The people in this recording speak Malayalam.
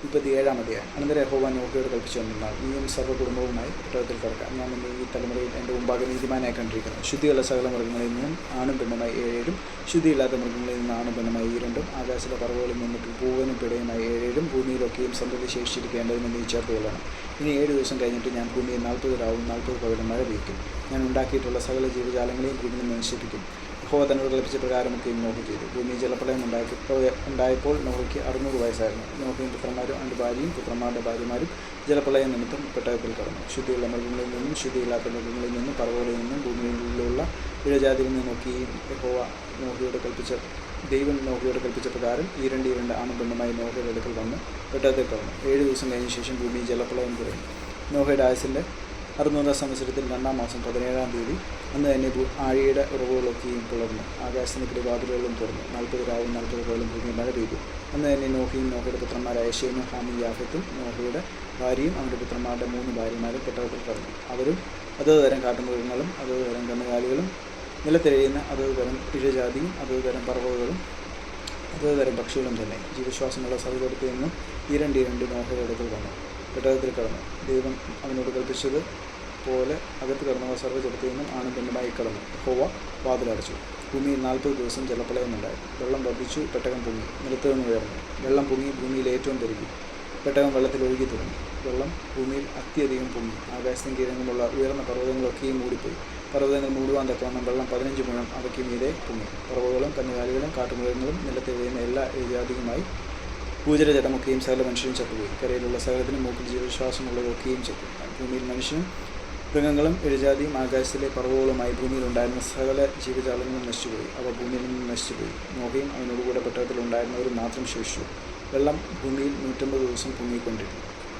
മുപ്പത്തി ഏഴാം അധ്യായം. അനന്തര ഹോവാൻ നോക്കിയോട് കൽപ്പിച്ചു വന്നാൽ നീയും സർവ കുടുംബവുമായി പട്ടണത്തിൽ കിടക്കാം. ഞാൻ നിന്നെ ഈ തലമുറയിൽ എന്റെ മുമ്പാകെ നീതിമാനായി കണ്ടിരിക്കുന്നു. ശുദ്ധിയുള്ള സകല മൃഗങ്ങളിൽ നിന്നും ആണും പെണ്ണുമായി ഏഴേഴും ശുദ്ധിയില്ലാത്ത മൃഗങ്ങളിൽ നിന്ന് ആണും പെണ്ണുമായി ഈ രണ്ടും ആകാശത്തിലെ പറവുകളിൽ നിന്നിട്ട് പൂവനും പിടയുമായി ഏഴേഴും ഭൂമിയിലൊക്കെയും സന്തതി ശേഷിച്ചിരിക്കേണ്ടതിന് നീ ചേർത്തുകൊള്ളണം. ഇനി ഏഴ് ദിവസം കഴിഞ്ഞിട്ട് ഞാൻ ഭൂമിയിൽ നാൽപ്പത് രാവും നാൽപ്പത് പകലും മഴ പെയ്ക്കും. ഞാൻ ഉണ്ടാക്കിയിട്ടുള്ള സകല ജീവജാലങ്ങളെയും ഭൂമിയിൽ നിന്ന് നശിപ്പിക്കും. യഹോവ തന്നോട് പ്രകാരം പ്രകാരമൊക്കെയും നോക്കി ചെയ്തു. ഭൂമി ജലപ്രളയം ഉണ്ടാക്കി ഉണ്ടായപ്പോൾ നോഹയ്ക്ക് അറുന്നൂറ് വയസ്സായിരുന്നു. നോഹയും പുത്രന്മാരും രണ്ട് ഭാര്യയും പുത്രന്മാരുടെ ഭാര്യമാരും ജലപ്രളയം നിമിത്തം പെട്ടകത്തിൽ കടന്നു. ശുദ്ധിയുള്ള മൃഗങ്ങളിൽ നിന്നും ശുദ്ധിയില്ലാത്ത മൃഗങ്ങളിൽ നിന്നും പറവുകളിൽ നിന്നും ഭൂമിയിലുള്ള ഇഴജാതിയിൽ നിന്ന് നോക്കി ഹോവ നോഹയോട് കൽപ്പിച്ച ദൈവം നോഹയോട് കൽപ്പിച്ച പ്രകാരം ഈ രണ്ട് ഈ രണ്ട് ആണും പെണ്ണുമായി നോഹയുടെ അടുക്കൽ വന്ന് പെട്ടകത്തിൽ കടന്നു. ഏഴ് ദിവസം കഴിഞ്ഞ ശേഷം ഭൂമി ജലപ്രളയം കുറയും നോഹയുടെ ആയുസിന്റെ അറുന്നൂറാം സംവത്സരത്തിൽ രണ്ടാം മാസം പതിനേഴാം തീയതി അന്ന് തന്നെ ആഴിയുടെ ഉറവുകളൊക്കെയും പിളർന്നു ആകാശത്തിന്റെ വാതിലുകളും തുറന്നു. നാൽപ്പത് രാവും നാൽപ്പത് കോലും ഭൂമി മഴ പെയ്തു. അന്ന് തന്നെ നോഹയും നോഹയുടെ പുത്രന്മാരായ ഷേനും ഹാമി യാഫത്തും നോഹയുടെ ഭാര്യയും അവരുടെ പുത്രന്മാരുടെ മൂന്ന് ഭാര്യമാരും പെട്ടകത്തിൽ കടന്നു. അവരും അതത് തരം കാട്ടുമൃഗങ്ങളും അതത് തരം കന്നുകാലികളും നിലത്തെഴിയുന്ന അതത് തരം ഇഴജാതിയും അതത് തരം പറവുകളും അതത് തരം പക്ഷികളും തന്നെ. ജീവിശ്വാസമുള്ള സഹോദരത്തിൽ നിന്നും ഈ രണ്ട് ഈ രണ്ട് നോഹയുടെ അടുക്കൽ വന്നു. പെട്ടകത്തിൽ കടന്നു. ദൈവം അവനോട് കൽപ്പിച്ചത് പോലെ അകത്ത് കടന്നവ സർവജലത്തിൽ നിന്നും ആണും പെണ്ണുമായി കടന്നു. ഹോവ വാതിലടച്ചു. ഭൂമിയിൽ നാൽപ്പത് ദിവസം ജലപ്രളയമുണ്ടായി വെള്ളം വർദ്ധിച്ചു പെട്ടകം പൊങ്ങി നിലത്ത് നിന്ന് ഉയർന്നു. വെള്ളം പൊങ്ങി ഭൂമിയിൽ ഏറ്റവും പെരുകി. പെട്ടകം വെള്ളത്തിൽ ഒഴുകി തുടങ്ങി. വെള്ളം ഭൂമിയിൽ അത്യധികം പൊങ്ങി. ആകാശത്തിന് കീഴങ്ങുമുള്ള ഉയർന്ന പർവതങ്ങളൊക്കെയും മൂടിപ്പോയി. പർവതങ്ങൾ മൂടുവാൻ തക്കവണ്ണം വെള്ളം പതിനഞ്ച് മുഴം അവയ്ക്ക് മീതെ പൊങ്ങി. പർവതങ്ങളും കന്നുകാലികളും കാട്ടുമൃഗങ്ങളും നിലത്തെഴുതുന്ന എല്ലാ ജാതിയുമായി പൂജര ജഡമൊക്കെയും സകല മനുഷ്യരും ചത്തുപോയി. കരയിലുള്ള സകലത്തിനും മൂക്കിൽ ജീവശ്വാസമുള്ളതൊക്കെയും ചത്തു. ഭൂമിയിൽ മനുഷ്യനും മൃഗങ്ങളും ഇഴജാതിയും ആകാശത്തിലെ പറവുകളുമായി ഭൂമിയിലുണ്ടായിരുന്ന സകല ജീവജാലങ്ങളും നശിച്ചുപോയി. അവ ഭൂമിയിൽ നിന്നും നശിച്ചുപോയി. നോഹയും അവനോടുകൂടെ പട്ടണത്തിലുണ്ടായിരുന്നവരും മാത്രം ശേഷിച്ചു. വെള്ളം ഭൂമിയിൽ നൂറ്റമ്പത് ദിവസം പൊങ്ങിക്കൊണ്ടിരുന്നു.